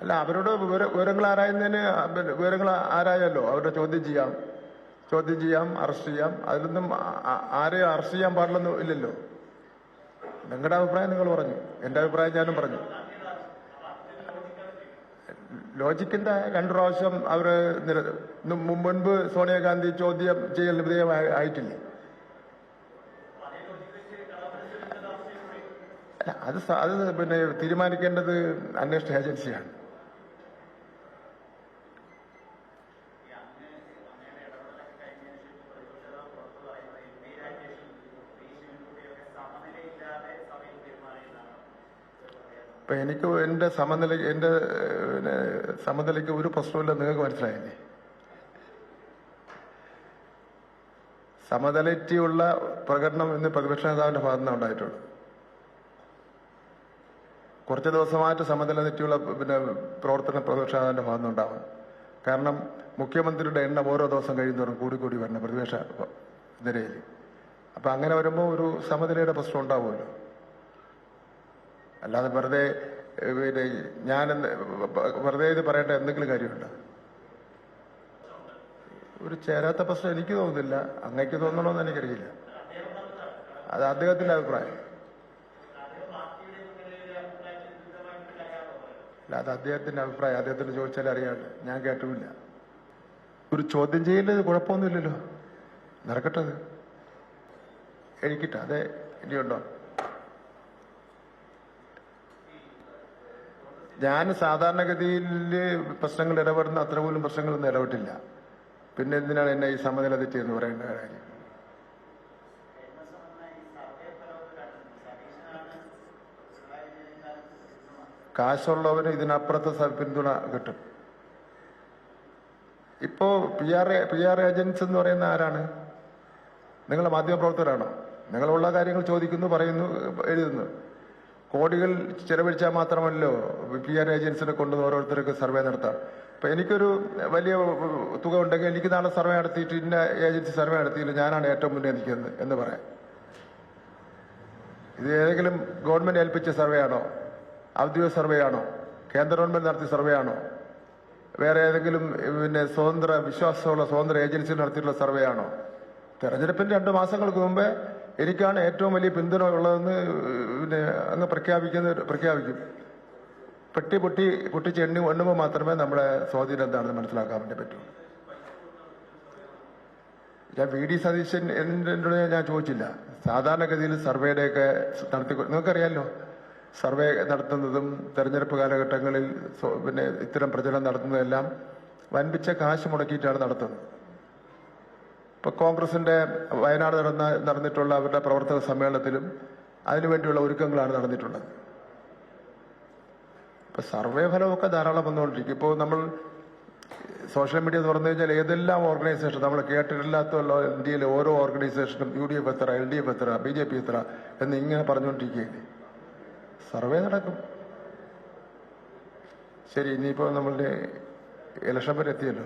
അല്ല അവരോട് വിവര വിവരങ്ങൾ ആരായുന്നതിന് വിവരങ്ങൾ ആരായല്ലോ? അവരുടെ ചോദ്യം ചെയ്യാം. ചോദ്യം ചെയ്യാം അറസ്റ്റ് ചെയ്യാം. അതിലൊന്നും ആരെയും അറസ്റ്റ് ചെയ്യാൻ പാടില്ലെന്നും ഇല്ലല്ലോ. നിങ്ങളുടെ അഭിപ്രായം നിങ്ങൾ പറഞ്ഞു. എന്റെ അഭിപ്രായം ഞാനും പറഞ്ഞു. ലോജിക്കിന്റെ രണ്ടു പ്രാവശ്യം അവർ മുൻപ് സോണിയാഗാന്ധി ചോദ്യം ചെയ്യൽ വിധേയമായി ആയിട്ടില്ല. അത് അത് പിന്നെ തീരുമാനിക്കേണ്ടത് അന്വേഷണ ഏജൻസിയാണ്. ഇപ്പൊ എനിക്ക് എന്റെ സമനില എന്റെ സമനിലയ്ക്ക് ഒരു പ്രശ്നമില്ല നിങ്ങൾക്ക് മനസ്സിലായില്ലേ? സമനിലറ്റിയുള്ള പ്രകടനം ഇന്ന് പ്രതിപക്ഷ നേതാവിന്റെ ഭാഗത്ത് നിന്ന് ഉണ്ടായിട്ടുള്ളൂ കുറച്ച് ദിവസമായിട്ട് സമനില തെറ്റിയുള്ള പിന്നെ പ്രവർത്തനം പ്രതിപക്ഷ നേതാവിന്റെ ഭാഗത്ത് നിന്നുണ്ടാവും. കാരണം മുഖ്യമന്ത്രിയുടെ എണ്ണം ഓരോ ദിവസം കഴിയുന്നവരും കൂടി കൂടി വരണം പ്രതിപക്ഷ നിരയിൽ. അപ്പൊ അങ്ങനെ വരുമ്പോൾ ഒരു സമനിലയുടെ പ്രശ്നം ഉണ്ടാവുമല്ലോ. അല്ലാതെ വെറുതെ പിന്നെ ഞാൻ വെറുതെ ഇത് പറയേണ്ട എന്തെങ്കിലും കാര്യമുണ്ടോ? ഒരു ചേരാത്ത പ്രശ്നം എനിക്ക് തോന്നുന്നില്ല. അങ്ങക്ക് തോന്നണമെന്ന് എനിക്കറിയില്ല. അത് അദ്ദേഹത്തിന്റെ അഭിപ്രായം. അല്ല അത് അദ്ദേഹത്തിന്റെ അഭിപ്രായം. അദ്ദേഹത്തിന് ചോദിച്ചാൽ അറിയാണ്ട് ഞാൻ കേട്ടുമില്ല ഒരു ചോദ്യം ചെയ്യൽ കുഴപ്പമൊന്നുമില്ലല്ലോ. നടക്കട്ടെ എനിക്കിട്ട. അതെ ഇനിയുണ്ടോ? ഞാൻ സാധാരണഗതിയിൽ പ്രശ്നങ്ങൾ ഇടപെടുന്ന അത്ര പോലും പ്രശ്നങ്ങളൊന്നും ഇടപെട്ടില്ല. പിന്നെ എന്തിനാണ് എന്നെ ഈ സമനില തെറ്റിയെന്ന് പറയേണ്ട കാര്യം? കാശുള്ളവന് ഇതിനപ്പുറത്ത് പിന്തുണ കിട്ടും. ഇപ്പോ P R P R agents എന്ന് പറയുന്ന ആരാണ്? നിങ്ങൾ മാധ്യമപ്രവർത്തകരാണോ? നിങ്ങളുള്ള കാര്യങ്ങൾ ചോദിക്കുന്നു പറയുന്നു എഴുതുന്നു. കോടികൾ ചെലവഴിച്ചാൽ മാത്രമല്ലോ പി ആർ ഏജൻസിനെ കൊണ്ട് ഓരോരുത്തർക്ക് സർവേ നടത്താം. അപ്പൊ എനിക്കൊരു വലിയ തുക ഉണ്ടെങ്കിൽ എനിക്ക് നാളെ സർവേ നടത്തിയിട്ട് ഇന്ന ഏജൻസി സർവേ നടത്തിയില്ല ഞാനാണ് ഏറ്റവും മുന്നേ നിൽക്കുന്നത് എന്ന് പറയാം. ഇത് ഏതെങ്കിലും ഗവൺമെന്റ് ഏൽപ്പിച്ച സർവേ ആണോ? ഔദ്യോഗിക സർവേ ആണോ? കേന്ദ്ര ഗവൺമെന്റ് നടത്തിയ സർവേ ആണോ? വേറെ ഏതെങ്കിലും പിന്നെ സ്വതന്ത്ര വിശ്വാസമുള്ള സ്വതന്ത്ര ഏജൻസി നടത്തിയിട്ടുള്ള സർവേ ആണോ? തെരഞ്ഞെടുപ്പിന് രണ്ട് മാസങ്ങൾക്ക് മുമ്പേ എനിക്കാണ് ഏറ്റവും വലിയ പിന്തുണ ഉള്ളതെന്ന് പിന്നെ അങ്ങ് പ്രഖ്യാപിക്കുന്ന പ്രഖ്യാപിക്കും. പെട്ടി പൊട്ടി പൊട്ടിച്ച് എണ്ണി എണ്ണുമ്പോൾ മാത്രമേ നമ്മുടെ സ്വാധീനം എന്താണെന്ന് മനസ്സിലാക്കാൻ വേണ്ടി പറ്റുള്ളൂ ഞാൻ വി ഡി സതീശൻ എന്നോട് ഞാൻ ചോദിച്ചില്ല. സാധാരണഗതിയിൽ സർവേയുടെയൊക്കെ നടത്തി നിങ്ങൾക്കറിയാമല്ലോ സർവേ നടത്തുന്നതും തെരഞ്ഞെടുപ്പ് കാലഘട്ടങ്ങളിൽ പിന്നെ ഇത്തരം പ്രചരണം നടത്തുന്നതെല്ലാം വൻപിച്ച കാശ് മുടക്കിയിട്ടാണ് നടത്തുന്നത്. ഇപ്പൊ കോൺഗ്രസിന്റെ വയനാട് നടന്ന നടന്നിട്ടുള്ള അവരുടെ പ്രവർത്തക സമ്മേളനത്തിലും അതിനുവേണ്ടിയുള്ള ഒരുക്കങ്ങളാണ് നടന്നിട്ടുള്ളത്. ഇപ്പൊ സർവേ ഫലമൊക്കെ ധാരാളം വന്നുകൊണ്ടിരിക്കും. ഇപ്പോൾ നമ്മൾ സോഷ്യൽ മീഡിയ തുറന്നു കഴിഞ്ഞാൽ ഏതെല്ലാം ഓർഗനൈസേഷൻ നമ്മൾ കേട്ടിട്ടില്ലാത്തുള്ള ഇന്ത്യയിലെ ഓരോ ഓർഗനൈസേഷനും യു ഡി എഫ് എത്ര എൽ ഡി എഫ് എത്ര ബി ജെ പി എത്ര എന്ന് ഇങ്ങനെ പറഞ്ഞുകൊണ്ടിരിക്കുകയാണ്. സർവേ നടക്കും. ശരി ഇനിയിപ്പോൾ നമ്മളുടെ ഇലക്ഷൻ വരെ എത്തിയല്ലോ.